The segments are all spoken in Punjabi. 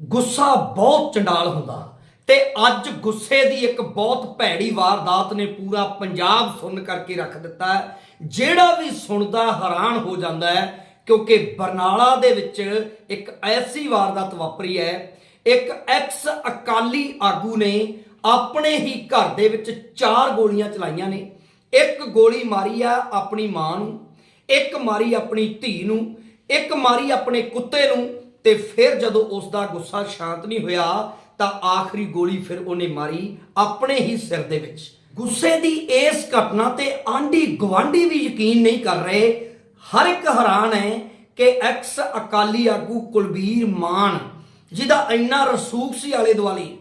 ਗੁੱਸਾ ਬਹੁਤ ਚੰਡਾਲ ਹੁੰਦਾ। ਤੇ ਅੱਜ ਗੁੱਸੇ ਦੀ ਇੱਕ ਬਹੁਤ ਭੈੜੀ ਵਾਰਦਾਤ ਨੇ ਪੂਰਾ ਪੰਜਾਬ ਸੁਣ ਕਰਕੇ ਰੱਖ ਦਿੱਤਾ ਹੈ। ਜਿਹੜਾ ਵੀ ਸੁਣਦਾ ਹੈਰਾਨ ਹੋ ਜਾਂਦਾ ਹੈ, ਕਿਉਂਕਿ ਬਰਨਾਲਾ ਦੇ ਵਿੱਚ ਇੱਕ ਐਸੀ ਵਾਰਦਾਤ ਵਾਪਰੀ ਹੈ। ਇੱਕ ਐਕਸ ਅਕਾਲੀ ਆਗੂ ਨੇ ਆਪਣੇ ਹੀ ਘਰ ਦੇ ਵਿੱਚ ਚਾਰ ਗੋਲੀਆਂ ਚਲਾਈਆਂ ਨੇ। ਇੱਕ ਗੋਲੀ ਮਾਰੀ ਆ ਆਪਣੀ ਮਾਂ ਨੂੰ, ਇੱਕ ਮਾਰੀ ਆਪਣੀ ਧੀ ਨੂੰ, ਇੱਕ ਮਾਰੀ ਆਪਣੇ ਕੁੱਤੇ ਨੂੰ ਤੇ ਫਿਰ ਜਦੋਂ ਉਸ ਦਾ ਗੁੱਸਾ ਸ਼ਾਂਤ ਨਹੀਂ ਹੋਇਆ, ਤਾਂ ਆਖਰੀ ਗੋਲੀ ਫਿਰ ਉਹਨੇ ਮਾਰੀ ਆਪਣੇ ਹੀ ਸਿਰ ਦੇ ਵਿੱਚ। ਗੁੱਸੇ ਦੀ ਇਸ ਘਟਨਾ ਤੇ ਆਂਢੀ ਗਵਾਂਢੀ ਵੀ ਯਕੀਨ ਨਹੀਂ ਕਰ ਰਹੇ। ਹਰ ਇੱਕ ਹੈਰਾਨ ਹੈ ਕਿ ਐਕਸ ਅਕਾਲੀ ਆਗੂ ਕੁਲਬੀਰ ਮਾਨ, ਜਿਹਦਾ ਇੰਨਾ ਰਸੂਖ ਸੀ ਆਲੇ ਦੁਆਲੇ,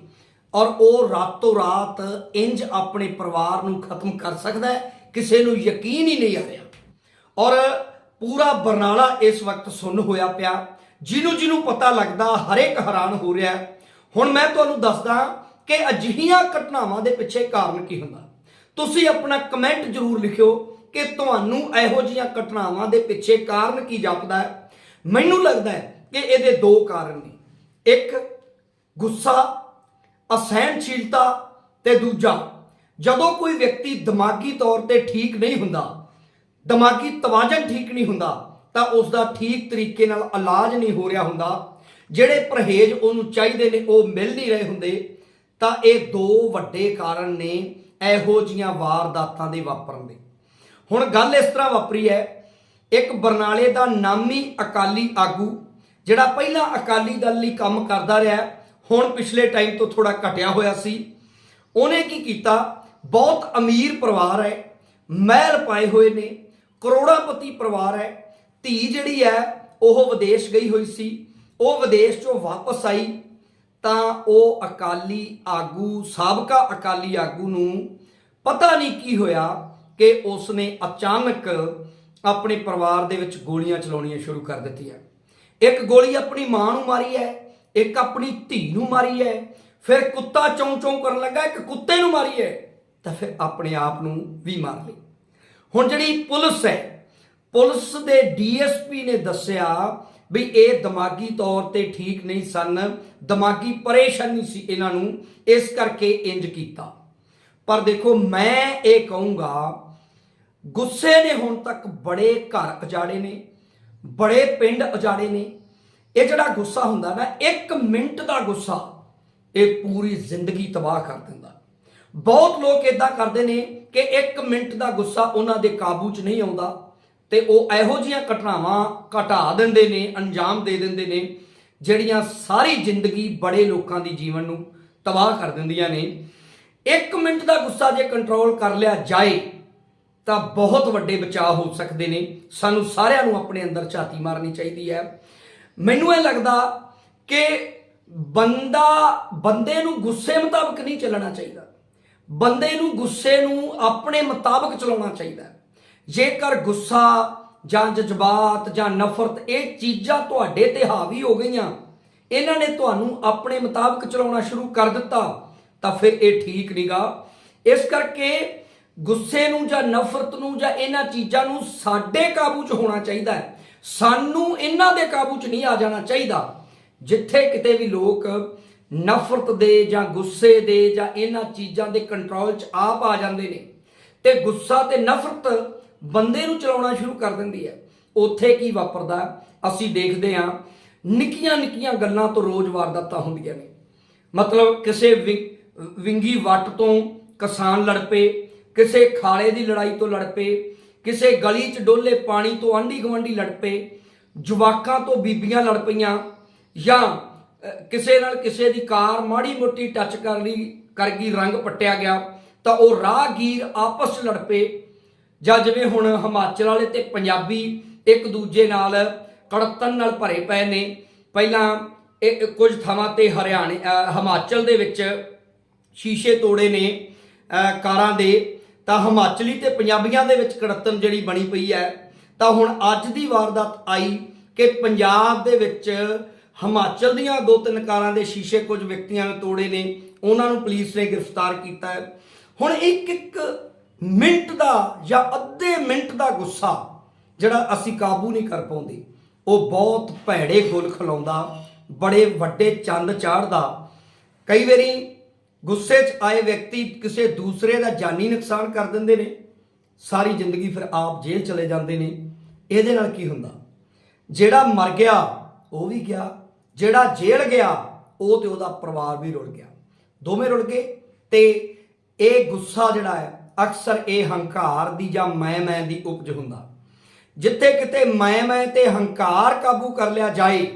ਔਰ ਉਹ ਰਾਤੋਂ ਰਾਤ ਇੰਜ ਆਪਣੇ ਪਰਿਵਾਰ ਨੂੰ ਖਤਮ ਕਰ ਸਕਦਾ ਹੈ, ਕਿਸੇ ਨੂੰ ਯਕੀਨ ਹੀ ਨਹੀਂ ਆ ਰਿਹਾ। ਔਰ ਪੂਰਾ ਬਰਨਾਲਾ ਇਸ ਵਕਤ ਸੁੰਨ ਹੋਇਆ ਪਿਆ। ਜਿਹਨੂੰ ਜਿਹਨੂੰ ਪਤਾ ਲੱਗਦਾ ਹਰੇਕ ਹੈਰਾਨ ਹੋ ਰਿਹਾ ਹੁਣ ਮੈਂ ਤੁਹਾਨੂੰ ਦੱਸਦਾ ਕਿ ਅਜਿਹੀਆਂ ਘਟਨਾਵਾਂ ਦੇ ਪਿੱਛੇ ਕਾਰਨ ਕੀ ਹੁੰਦਾ। ਤੁਸੀਂ ਆਪਣਾ ਕਮੈਂਟ ਜ਼ਰੂਰ ਲਿਖਿਓ ਕਿ ਤੁਹਾਨੂੰ ਇਹੋ ਜਿਹੀਆਂ ਘਟਨਾਵਾਂ ਦੇ ਪਿੱਛੇ ਕਾਰਨ ਕੀ ਜਾਪਦਾ ਹੈ। ਮੈਨੂੰ ਲੱਗਦਾ ਹੈ ਕਿ ਇਹਦੇ ਦੋ ਕਾਰਨ ਨੇ। ਇੱਕ, ਗੁੱਸਾ, ਅਸਹਿਣਸ਼ੀਲਤਾ ਤੇ ਦੂਜਾ, ਜਦੋਂ ਕੋਈ ਵਿਅਕਤੀ ਦਿਮਾਗੀ ਤੌਰ ਤੇ ਠੀਕ ਨਹੀਂ ਹੁੰਦਾ, ਦਿਮਾਗੀ ਤਵਾਜ਼ਨ ਠੀਕ ਨਹੀਂ ਹੁੰਦਾ ਤਾਂ ਉਸ ਦਾ ਠੀਕ ਤਰੀਕੇ ਨਾਲ ਇਲਾਜ ਨਹੀਂ ਹੋ ਰਿਹਾ ਹੁੰਦਾ। ਜਿਹੜੇ ਪਰਹੇਜ਼ ਉਹਨੂੰ ਚਾਹੀਦੇ ਨੇ, ਉਹ ਮਿਲ ਨਹੀਂ ਰਹੇ ਹੁੰਦੇ, ਤਾਂ ਇਹ ਦੋ ਵੱਡੇ ਕਾਰਨ ਨੇ ਇਹੋ ਜੀਆਂ ਵਾਰਦਾਤਾਂ ਦੇ ਵਾਪਰਨ ਦੇ। ਹੁਣ ਗੱਲ ਇਸ ਤਰ੍ਹਾਂ ਵਾਪਰੀ ਹੈ, ਇੱਕ ਬਰਨਾਲੇ ਦਾ ਨਾਮੀ ਅਕਾਲੀ ਆਗੂ, ਜਿਹੜਾ ਪਹਿਲਾਂ ਅਕਾਲੀ ਦਲ ਲਈ ਕੰਮ ਕਰਦਾ ਰਿਹਾ, ਹੁਣ ਪਿਛਲੇ ਟਾਈਮ ਤੋਂ ਥੋੜਾ ਘਟਿਆ ਹੋਇਆ ਸੀ। ਉਹਨੇ ਕੀ ਕੀਤਾ? ਬਹੁਤ ਅਮੀਰ ਪਰਿਵਾਰ ਹੈ, ਮਹਿਲ ਪਾਏ ਹੋਏ ਨੇ, ਕਰੋੜਾਪਤੀ ਪਰਿਵਾਰ ਹੈ ਧੀ ਜਿਹੜੀ ਹੈ, ਉਹ ਵਿਦੇਸ਼ ਗਈ ਹੋਈ ਸੀ। ਉਹ ਵਿਦੇਸ਼ ਚੋਂ ਵਾਪਸ ਆਈ। ਤਾਂ ਉਹ ਅਕਾਲੀ ਆਗੂ, ਸਾਬਕਾ ਅਕਾਲੀ ਆਗੂ ਨੂੰ ਪਤਾ ਨਹੀਂ ਕੀ ਹੋਇਆ ਕਿ ਉਸਨੇ ਅਚਾਨਕ ਆਪਣੇ ਪਰਿਵਾਰ ਦੇ ਵਿੱਚ ਗੋਲੀਆਂ ਚਲਾਉਣੀਆਂ ਸ਼ੁਰੂ ਕਰ ਦਿੱਤੀਆਂ। ਇੱਕ ਗੋਲੀ ਆਪਣੀ ਮਾਂ ਨੂੰ ਮਾਰੀ ਹੈ, ਇੱਕ ਆਪਣੀ ਧੀ ਨੂੰ ਮਾਰੀ ਹੈ। ਫਿਰ ਕੁੱਤਾ ਚੌਂ ਚੌਂ ਕਰਨ ਲੱਗਾ, ਇੱਕ ਕੁੱਤੇ ਨੂੰ ਮਾਰੀ ਹੈ। ਤਾਂ ਫਿਰ ਆਪਣੇ ਆਪ ਨੂੰ ਵੀ ਮਾਰ ਲਈ। ਹੁਣ ਜਿਹੜੀ ਪੁਲਿਸ ਹੈ ਪੁਲਿਸ ਦੇ ਡੀਐਸਪੀ ਨੇ ਦੱਸਿਆ ਵੀ ਇਹ ਦਿਮਾਗੀ ਤੌਰ ਤੇ ਠੀਕ ਨਹੀਂ ਸਨ। ਦਿਮਾਗੀ ਪਰੇਸ਼ਾਨੀ ਸੀ ਇਹਨਾਂ ਨੂੰ, ਇਸ ਕਰਕੇ ਇੰਜ ਕੀਤਾ। ਪਰ ਦੇਖੋ, ਮੈਂ ਇਹ ਕਹੂੰਗਾ, ਗੁੱਸੇ ਨੇ ਹੁਣ ਤੱਕ ਬੜੇ ਘਰ ਅਜਾੜੇ ਨੇ, ਬੜੇ ਪਿੰਡ ਅਜਾੜੇ ਨੇ। ਇਹ ਜਿਹੜਾ ਗੁੱਸਾ ਹੁੰਦਾ ਨਾ 1 ਮਿੰਟ ਦਾ ਗੁੱਸਾ, ਇਹ ਪੂਰੀ ਜ਼ਿੰਦਗੀ ਤਬਾਹ ਕਰ ਦਿੰਦਾ। ਬਹੁਤ ਲੋਕ ਇਦਾਂ ਕਰਦੇ ਨੇ ਕਿ 1 ਮਿੰਟ ਦਾ ਗੁੱਸਾ ਉਹਨਾਂ ਦੇ ਕਾਬੂ 'ਚ ਨਹੀਂ ਆਉਂਦਾ। ਤੇ ਉਹ ਇਹੋ ਜਿਹੀਆਂ ਘਟਨਾਵਾਂ ਘਟਾ ਦਿੰਦੇ ਨੇ, ਅੰਜਾਮ ਦੇ ਦਿੰਦੇ ਨੇ, ਜਿਹੜੀਆਂ ਸਾਰੀ ਜ਼ਿੰਦਗੀ ਬੜੇ ਲੋਕਾਂ ਦੀ ਜੀਵਨ ਨੂੰ ਤਬਾਹ ਕਰ ਦਿੰਦੀਆਂ ਨੇ। 1 ਮਿੰਟ ਦਾ ਗੁੱਸਾ ਜੇ ਕੰਟਰੋਲ ਕਰ ਲਿਆ ਜਾਏ, ਤਾਂ ਬਹੁਤ ਵੱਡੇ ਬਚਾਅ ਹੋ ਸਕਦੇ ਨੇ। ਸਾਨੂੰ ਸਾਰਿਆਂ ਨੂੰ ਆਪਣੇ ਅੰਦਰ ਝਾਤੀ ਮਾਰਨੀ ਚਾਹੀਦੀ ਹੈ। ਮੈਨੂੰ ਇਹ ਲੱਗਦਾ ਕਿ ਬੰਦਾ, ਬੰਦੇ ਨੂੰ ਗੁੱਸੇ ਮੁਤਾਬਕ ਨਹੀਂ ਚੱਲਣਾ ਚਾਹੀਦਾ। ਬੰਦੇ ਨੂੰ ਗੁੱਸੇ ਨੂੰ ਆਪਣੇ ਮੁਤਾਬਕ ਚਲਾਉਣਾ ਚਾਹੀਦਾ। ਜੇਕਰ ਗੁੱਸਾ ਜਾਂ ਜਜ਼ਬਾਤ ਜਾਂ ਨਫ਼ਰਤ ਇਹ ਚੀਜ਼ਾਂ ਤੁਹਾਡੇ ਤੇ ਹਾਵੀ ਹੋ ਗਈਆਂ, ਇਹਨਾਂ ਨੇ ਤੁਹਾਨੂੰ ਆਪਣੇ ਮੁਤਾਬਕ ਚਲਾਉਣਾ ਸ਼ੁਰੂ ਕਰ ਦਿੱਤਾ, ਤਾਂ ਫਿਰ ਇਹ ਠੀਕ ਨਹੀਂਗਾ ਇਸ ਕਰਕੇ ਗੁੱਸੇ ਨੂੰ ਜਾਂ ਨਫ਼ਰਤ ਨੂੰ ਜਾਂ ਇਹਨਾਂ ਚੀਜ਼ਾਂ ਨੂੰ ਸਾਡੇ ਕਾਬੂ 'ਚ ਹੋਣਾ ਚਾਹੀਦਾ ਹੈ। ਸਾਨੂੰ ਇਹਨਾਂ ਦੇ ਕਾਬੂ 'ਚ ਨਹੀਂ ਆ ਜਾਣਾ ਚਾਹੀਦਾ, ਜਿੱਥੇ ਕਿਤੇ ਵੀ ਲੋਕ ਨਫ਼ਰਤ ਦੇ ਜਾਂ ਗੁੱਸੇ ਦੇ ਜਾਂ ਇਹਨਾਂ ਚੀਜ਼ਾਂ ਦੇ ਕੰਟਰੋਲ 'ਚ ਆਪ ਆ ਜਾਂਦੇ ਨੇ। ਤੇ ਗੁੱਸਾ ਤੇ ਨਫ਼ਰਤ ਬੰਦੇ ਨੂੰ ਚਲਾਉਣਾ ਸ਼ੁਰੂ ਕਰ ਦਿੰਦੀ ਹੈ। ਉੱਥੇ ਕੀ ਵਾਪਰਦਾ ਅਸੀਂ ਦੇਖਦੇ ਹਾਂ, ਨਿੱਕੀਆਂ ਨਿੱਕੀਆਂ ਗੱਲਾਂ ਤੋਂ ਰੋਜ਼ ਵਾਰਦਾਤਾਂ ਹੁੰਦੀਆਂ ਨੇ। ਮਤਲਬ ਕਿਸੇ ਵਿੰਗੀ ਵੱਟ ਤੋਂ ਕਿਸਾਨ ਲੜ ਪਏ, ਕਿਸੇ ਖਾਲੇ ਦੀ ਲੜਾਈ ਤੋਂ ਲੜ ਪਏ, ਕਿਸੇ ਗਲੀ 'ਚ ਡੋਲੇ ਪਾਣੀ ਤੋਂ ਆਂਢੀ ਗੁਆਂਢੀ ਲੜ ਪਏ, ਜਵਾਕਾਂ ਤੋਂ ਬੀਬੀਆਂ ਲੜ ਪਈਆਂ, ਜਾਂ ਕਿਸੇ ਨਾਲ ਕਿਸੇ ਦੀ ਕਾਰ ਮਾੜੀ ਮੋਟੀ ਟੱਚ ਕਰ ਲਈ, ਕਰ ਗਈ, ਰੰਗ ਪੱਟਿਆ ਗਿਆ, ਤਾਂ ਉਹ ਰਾਹਗੀਰ ਆਪਸ ਲੜ ਪਏ ਜਾਂ ਜਿਵੇਂ ਹੁਣ ਹਿਮਾਚਲ ਵਾਲੇ ਤੇ ਪੰਜਾਬੀ ਇੱਕ ਦੂਜੇ ਨਾਲ ਕੜਤਨ ਨਾਲ ਭਰੇ ਪਏ ਨੇ। ਪਹਿਲਾਂ ਇਹ ਕੁਝ ਥਾਵਾਂ ਤੇ ਹਰਿਆਣੇ ਹਿਮਾਚਲ ਦੇ ਵਿੱਚ ਸ਼ੀਸ਼ੇ ਤੋੜੇ ਨੇ ਕਾਰਾਂ ਦੇ। ਤਾਂ ਹਿਮਾਚਲੀ ਤੇ ਪੰਜਾਬੀਆਂ ਦੇ ਵਿੱਚ ਕੜਤਨ ਜਿਹੜੀ ਬਣੀ ਪਈ ਹੈ। ਤਾਂ ਹੁਣ ਅੱਜ ਦੀ ਵਾਰਦਾਤ ਆਈ ਕਿ ਪੰਜਾਬ ਦੇ ਵਿੱਚ ਹਿਮਾਚਲ ਦੀਆਂ ਦੋ ਤਿੰਨ ਕਾਰਾਂ ਦੇ ਸ਼ੀਸ਼ੇ ਕੁਝ ਵਿਅਕਤੀਆਂ ਨੇ ਤੋੜੇ ਨੇ। ਉਹਨਾਂ ਨੂੰ ਪੁਲਿਸ ਨੇ ਗ੍ਰਿਫਤਾਰ ਕੀਤਾ ਹੈ। ਹੁਣ ਇੱਕ ਇੱਕ ਮਿੰਟ ਦਾ ਜਾਂ ਅੱਧੇ ਮਿੰਟ ਦਾ ਗੁੱਸਾ ਜਿਹੜਾ ਅਸੀਂ ਕਾਬੂ ਨਹੀਂ ਕਰ ਪਾਉਂਦੇ, ਉਹ ਬਹੁਤ ਭੈੜੇ ਗੁਲ ਖਲਾਉਂਦਾ, ਬੜੇ ਵੱਡੇ ਚੰਦ ਚਾੜਦਾ। ਕਈ ਵਾਰੀ ਗੁੱਸੇ 'ਚ ਆਏ ਵਿਅਕਤੀ ਕਿਸੇ ਦੂਸਰੇ ਦਾ ਜਾਨੀ ਨੁਕਸਾਨ ਕਰ ਦਿੰਦੇ ਨੇ, ਸਾਰੀ ਜ਼ਿੰਦਗੀ ਫਿਰ ਆਪ ਜੇਲ੍ਹ ਚਲੇ ਜਾਂਦੇ ਨੇ। ਇਹਦੇ ਨਾਲ ਕੀ ਹੁੰਦਾ? ਜਿਹੜਾ ਮਰ ਗਿਆ, ਉਹ ਵੀ ਗਿਆ, ਜਿਹੜਾ ਜੇਲ੍ਹ ਗਿਆ, ਉਹ ਤੇ ਉਹਦਾ ਪਰਿਵਾਰ ਵੀ ਰੁਲ ਗਿਆ। ਦੋਵੇਂ ਰੁਲ ਗਏ ਤੇ ਇਹ ਗੁੱਸਾ ਜਿਹੜਾ ਹੈ ਅਕਸਰ ਇਹ ਹੰਕਾਰ ਦੀ ਜਾਂ ਮੈਂ ਮੈਂ ਦੀ ਉਪਜ ਹੁੰਦਾ। ਜਿੱਥੇ ਕਿਤੇ ਮੈਂ ਮੈਂ ਤੇ ਹੰਕਾਰ ਕਾਬੂ ਕਰ ਲਿਆ ਜਾਏ,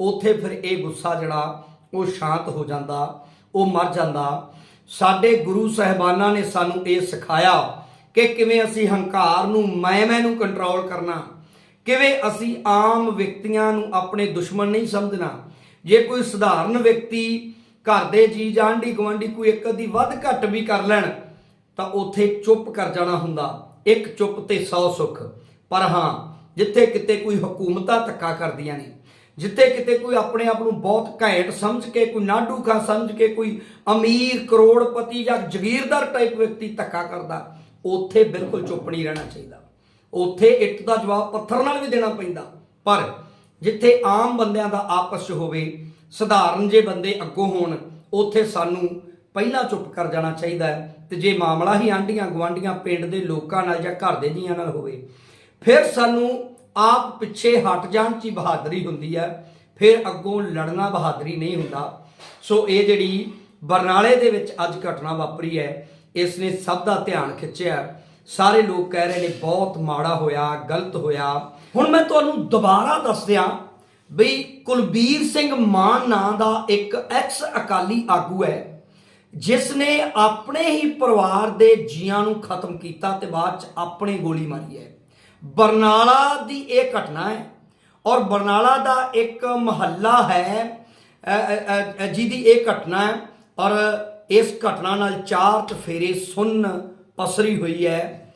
ਉਥੇ ਫਿਰ ਇਹ ਗੁੱਸਾ ਜਿਹੜਾ, ਉਹ ਸ਼ਾਂਤ ਹੋ ਜਾਂਦਾ, ਉਹ ਮਰ ਜਾਂਦਾ। ਸਾਡੇ ਗੁਰੂ ਸਾਹਿਬਾਨਾਂ ਨੇ ਸਾਨੂੰ ਇਹ ਸਿਖਾਇਆ ਕਿ ਕਿਵੇਂ ਅਸੀਂ ਹੰਕਾਰ ਨੂੰ ਮੈਂ ਮੈਂ ਨੂੰ ਕੰਟਰੋਲ ਕਰਨਾ, ਕਿਵੇਂ ਅਸੀਂ ਆਮ ਵਿਅਕਤੀਆਂ ਨੂੰ ਆਪਣੇ ਦੁਸ਼ਮਣ ਨਹੀਂ ਸਮਝਣਾ। ਜੇ ਕੋਈ ਸਧਾਰਨ ਵਿਅਕਤੀ ਘਰ ਦੇ ਜੀ ਜਾਣਦੀ ਗਵਾਂਢੀ ਕੋਈ ਇੱਕ ਅੱਧੀ ਵੱਧ ਘੱਟ ਵੀ ਕਰ ਲੈਣ ਤਾਂ ਉਥੇ ਚੁੱਪ ਕਰ ਜਾਣਾ ਹੁੰਦਾ। ਇੱਕ ਚੁੱਪ ਤੇ 100 ਸੁੱਖ। ਪਰ ਹਾਂ, ਜਿੱਥੇ ਕਿਤੇ ਕੋਈ ਹਕੂਮਤਾਂ ਧੱਕਾ ਕਰਦੀਆਂ ਨੇ, ਜਿੱਥੇ ਕਿਤੇ ਕੋਈ ਆਪਣੇ ਆਪ ਨੂੰ ਬਹੁਤ ਘੈਂਟ ਸਮਝ ਕੇ, ਕੋਈ ਨਾਡੂ ਖਾਂ ਸਮਝ ਕੇ, ਕੋਈ ਅਮੀਰ, ਕਰੋੜਪਤੀ ਜਾਂ ਜ਼ਗੀਰਦਾਰ ਟਾਈਪ ਵਿਅਕਤੀ ਧੱਕਾ ਕਰਦਾ, ਉਥੇ ਬਿਲਕੁਲ ਚੁੱਪ ਨਹੀਂ ਰਹਿਣਾ ਚਾਹੀਦਾ। ਉਥੇ ਇੱਟ ਦਾ ਜਵਾਬ ਪੱਥਰ ਨਾਲ ਵੀ ਦੇਣਾ ਪੈਂਦਾ। ਪਰ ਜਿੱਥੇ ਆਮ ਬੰਦਿਆਂ ਦਾ ਆਪਸ ਹੋਵੇ, ਸਧਾਰਨ ਜੇ ਬੰਦੇ ਅੱਗੋਂ ਹੋਣ, ਉਥੇ ਸਾਨੂੰ ਪਹਿਲਾਂ ਚੁੱਪ ਕਰ ਜਾਣਾ ਚਾਹੀਦਾ ਹੈ। ਤੇ ਜੇ ਮਾਮਲਾ ਹੀ ਆਂਢੀਆਂ ਗਵਾਂਢੀਆਂ ਪਿੰਡ ਦੇ ਲੋਕਾਂ ਨਾਲ ਜਾਂ ਘਰ ਦੇ ਜੀਆਂ ਨਾਲ ਹੋਵੇ, ਫਿਰ ਸਾਨੂੰ ਆਪ ਪਿੱਛੇ ਹਟ ਜਾਣ 'ਚ ਹੀ ਬਹਾਦਰੀ ਹੁੰਦੀ ਹੈ ਫਿਰ ਅੱਗੋਂ ਲੜਨਾ ਬਹਾਦਰੀ ਨਹੀਂ ਹੁੰਦਾ। ਸੋ ਇਹ ਜਿਹੜੀ ਬਰਨਾਲੇ ਦੇ ਵਿੱਚ ਅੱਜ ਘਟਨਾ ਵਾਪਰੀ ਹੈ, ਇਸ ਨੇ ਸਭ ਦਾ ਧਿਆਨ ਖਿੱਚਿਆ। ਸਾਰੇ ਲੋਕ ਕਹਿ ਰਹੇ ਨੇ, ਬਹੁਤ ਮਾੜਾ ਹੋਇਆ, ਗਲਤ ਹੋਇਆ। ਹੁਣ ਮੈਂ ਤੁਹਾਨੂੰ ਦੁਬਾਰਾ ਦੱਸ ਦਿਆਂ ਬਈ ਕੁਲਬੀਰ ਸਿੰਘ ਮਾਨ ਨਾਂ ਦਾ ਇੱਕ ਐਕਸ ਅਕਾਲੀ ਆਗੂ ਹੈ ਜਿਸ ਨੇ ਆਪਣੇ ਹੀ ਪਰਿਵਾਰ ਦੇ ਜੀਆਂ ਨੂੰ ਖਤਮ ਕੀਤਾ ਤੇ ਬਾਅਦ ਚ ਆਪਣੇ ਗੋਲੀ ਮਾਰੀ ਹੈ। ਬਰਨਾਲਾ ਦੀ ਇਹ ਘਟਨਾ ਹੈ ਔਰ ਬਰਨਾਲਾ ਦਾ ਇੱਕ ਮਹੱਲਾ ਹੈ ਜਿਹਦੀ ਇਹ ਘਟਨਾ ਹੈ ਔਰ ਇਸ ਘਟਨਾ ਨਾਲ ਚਾਰ ਚਫੇਰੇ ਸੁੰਨ ਪਸਰੀ ਹੋਈ ਹੈ।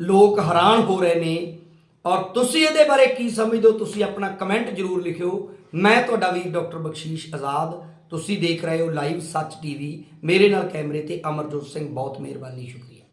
ਲੋਕ ਹੈਰਾਨ ਹੋ ਰਹੇ ਨੇ ਔਰ ਤੁਸੀਂ ਇਹਦੇ ਬਾਰੇ ਕੀ ਸਮਝਦੇ ਹੋ? ਤੁਸੀਂ ਆਪਣਾ ਕਮੈਂਟ ਜ਼ਰੂਰ ਲਿਖਿਓ। ਮੈਂ ਤੁਹਾਡਾ ਵੀਰ ਡਾਕਟਰ ਬਖਸ਼ੀਸ਼ ਆਜ਼ਾਦ ਤੁਸੀਂ ਦੇਖ ਰਹੇ ਹੋ ਲਾਈਵ ਸੱਚ ਟੀਵੀ। ਮੇਰੇ ਨਾਲ ਕੈਮਰੇ ਤੇ ਅਮਰਜੋਤ ਸਿੰਘ, ਬਹੁਤ ਮਿਹਰਬਾਨੀ, ਸ਼ੁਕਰੀਆ।